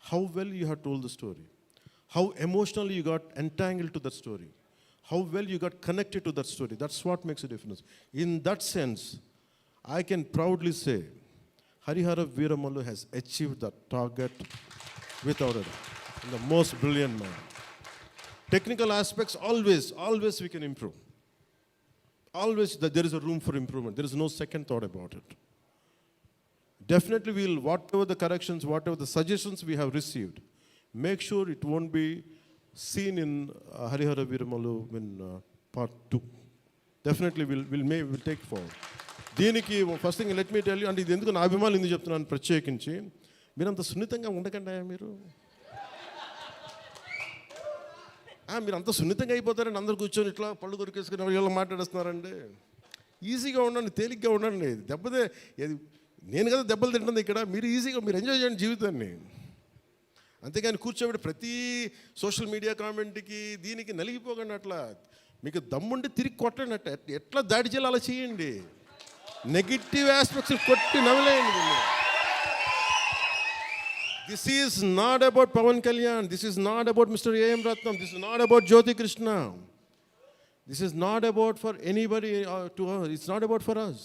How well you have told the story, how emotionally you got entangled to that story, how well you got connected to that story. That's what makes a difference. In that sense, I can proudly say Harihara has achieved that target without a doubt. In the most brilliant manner. Technical aspects, always, always we can improve. Always there is a room for improvement. There is no second thought about it. Definitely we'll whatever the corrections whatever the suggestions we have received make sure it won't be seen in Harihara Veeramallu in part two definitely will will may will take for దీనికి first thing let me tell అంటే ఇది ఎందుకు నా అభిమానులు ఎందుకు చెప్తున్నాను ప్రత్యేకించి మీరంత సున్నితంగా ఉండకండి మీరు మీరు అంత సున్నితంగా అయిపోతారండి అందరు కూర్చొని ఇట్లా పళ్ళు దొరికేసుకుని ఎలా మాట్లాడేస్తున్నారండి ఈజీగా ఉండండి తేలిగ్గా ఉండండి దెబ్బతే నేను కదా దెబ్బలు తింటుంది ఇక్కడ. మీరు ఈజీగా మీరు ఎంజాయ్ చేయండి జీవితాన్ని. అంతేగాని కూర్చోబెట్టి ప్రతి సోషల్ మీడియా కామెంట్కి దీనికి నలిగిపోకండి అట్లా. మీకు దమ్ముండి తిరిగి కొట్టండి అట్ట. ఎట్లా దాడి చేయాలి అలా చేయండి. నెగిటివ్ ఆస్పెక్ట్స్ కొట్టి నవ్వలేయండి this is not about Pawan Kalyan this is not about mister AM Ratnam this is not about Jyothi Krishna this is not about for anybody to it's not about for us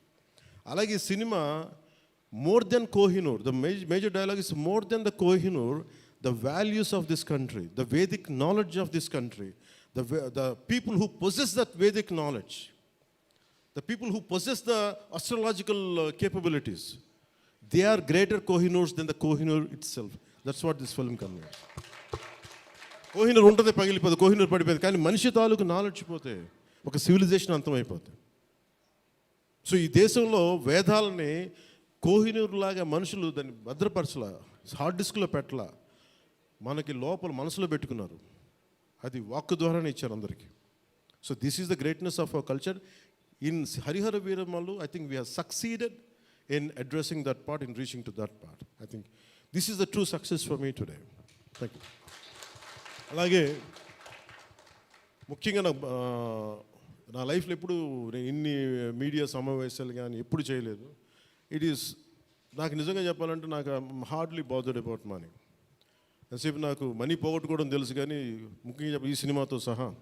అలాగే ఈ cinema more than Kohinoor the major major dialogue is more than the Kohinoor the values of this country the Vedic knowledge of this country the the people who possess that Vedic knowledge the people who possess the astrological capabilities they are greater Kohinoors than the Kohinoor itself that's what this film conveys Kohinoor ఉంటుంది పగిలిపోతుంది కోహినూర్ పడిపోతుంది కానీ మనిషి తాలూకు knowledge పోతే ఒక civilisation అంతమైపోతుంది so ఈ దేశంలో వేదాలని కోహినూరులాగా మనుషులు దాన్ని భద్రపరచల హార్డ్ డిస్క్లో పెట్టలా. మనకి లోపల మనసులో పెట్టుకున్నారు. అది వాక్ ద్వారానే ఇచ్చారు అందరికీ. So this is the greatness of our culture in Harihara Veeramallu I think we have succeeded in addressing that part in reaching to that part I think this is the true success for me today thank you అలాగే ముఖ్యంగా నాకు నా లైఫ్లో ఎప్పుడు నేను ఇన్ని media సమావేశాలు కానీ ఎప్పుడు చేయలేదు. ఇట్ ఈస్ నాకు నిజంగా చెప్పాలంటే నాకు హార్డ్లీ బాదర్డ్ అబౌట్ మనీ ఎంతసేపు నాకు మనీ పోగొట్టుకోవడం తెలుసు కానీ ముఖ్యంగా చెప్ప ఈ సినిమాతో సహా.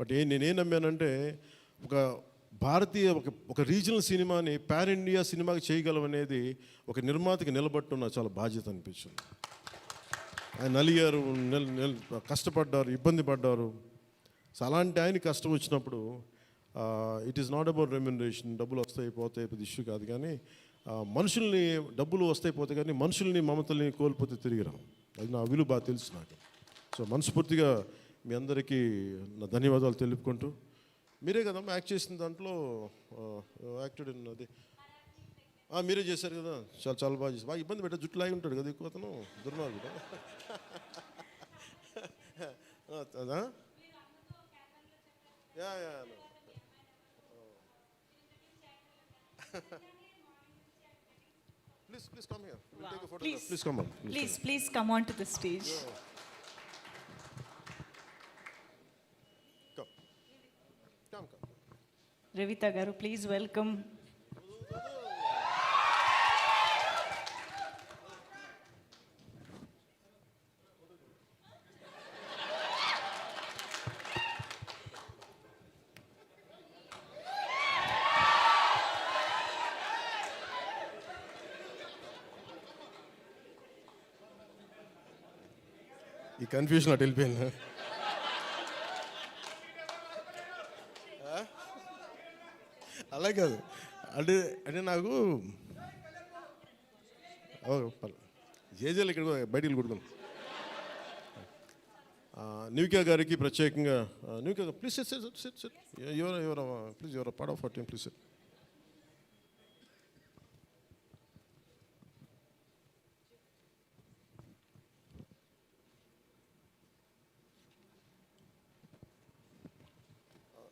బట్ ఏ నేనేం నమ్మానంటే ఒక భారతీయ ఒక ఒక రీజనల్ సినిమాని పాన్ ఇండియా సినిమాకి చేయగలం అనేది ఒక నిర్మాతకి నిలబట్టడం నాకు చాలా బాధ్యత అనిపించింది. ఆయన నలిగారు నెల నెల కష్టపడ్డారు ఇబ్బంది పడ్డారు. సో అలాంటి ఆయన కష్టం వచ్చినప్పుడు it is not about remuneration డబ్బులు వస్తాయి పోతాయి పెద్ద ఇష్యూ కాదు కానీ మనుషుల్ని డబ్బులు వస్తాయి పోతాయి కానీ మనుషుల్ని మమతల్ని కోల్పోతే తిరిగి రావు. అది నా విలువ బాగా తెలుసు నాకు. సో మనస్ఫూర్తిగా మీ అందరికీ నా ధన్యవాదాలు తెలుపుకుంటూ మీరే కదమ్మా యాక్ట్ చేసిన దాంట్లో యాక్టెడ్ ఇన్ అది. మీరే చేశారు కదా చాలా చాలా బాగా చేశారు. బాగా ఇబ్బంది పెట్టా జుట్టు లాగి ఉంటాడు కదా ఎక్కువ అతను దుర్మార్గుడు. Yeah, yeah, no. Oh. Please, please come here. We'll wow. take a photo. Please, please come on. Please, please, come, please come on to the stage. Yeah. Come. Come, come. Revita Garu, please welcome ఈ confusion అటు వెళ్ళిపోయింది. అలా కాదు. అంటే అంటే నాకు ఓ, జేజేలు ఇక్కడ బయటికి కొడుకున్నాం న్యూకా గారికి ప్రత్యేకంగా న్యూకా please set set set set your ఎవరు please your part of team please set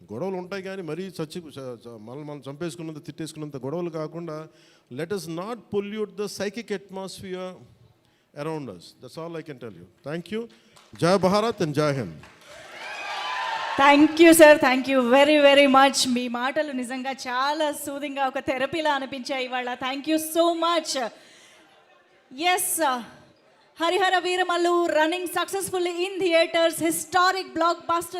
గొడవలు ఉంటాయి కానీ మరీ చచ్చి మనం మనం చంపేసుకున్నంత తిట్టేసుకున్నంత గొడవలు కాకుండా let us not pollute the psychic atmosphere around us that's all I can tell you thank you Jaya Bharat and Jaya Hind thank you sir thank you very very much మీ మాటలు నిజంగా చాలా సూదింగా ఒక థెరపీలా అనిపించాయి ఇవాళ. Thank you so much as Harihara Veeramallu running successful in theatres historic blockbuster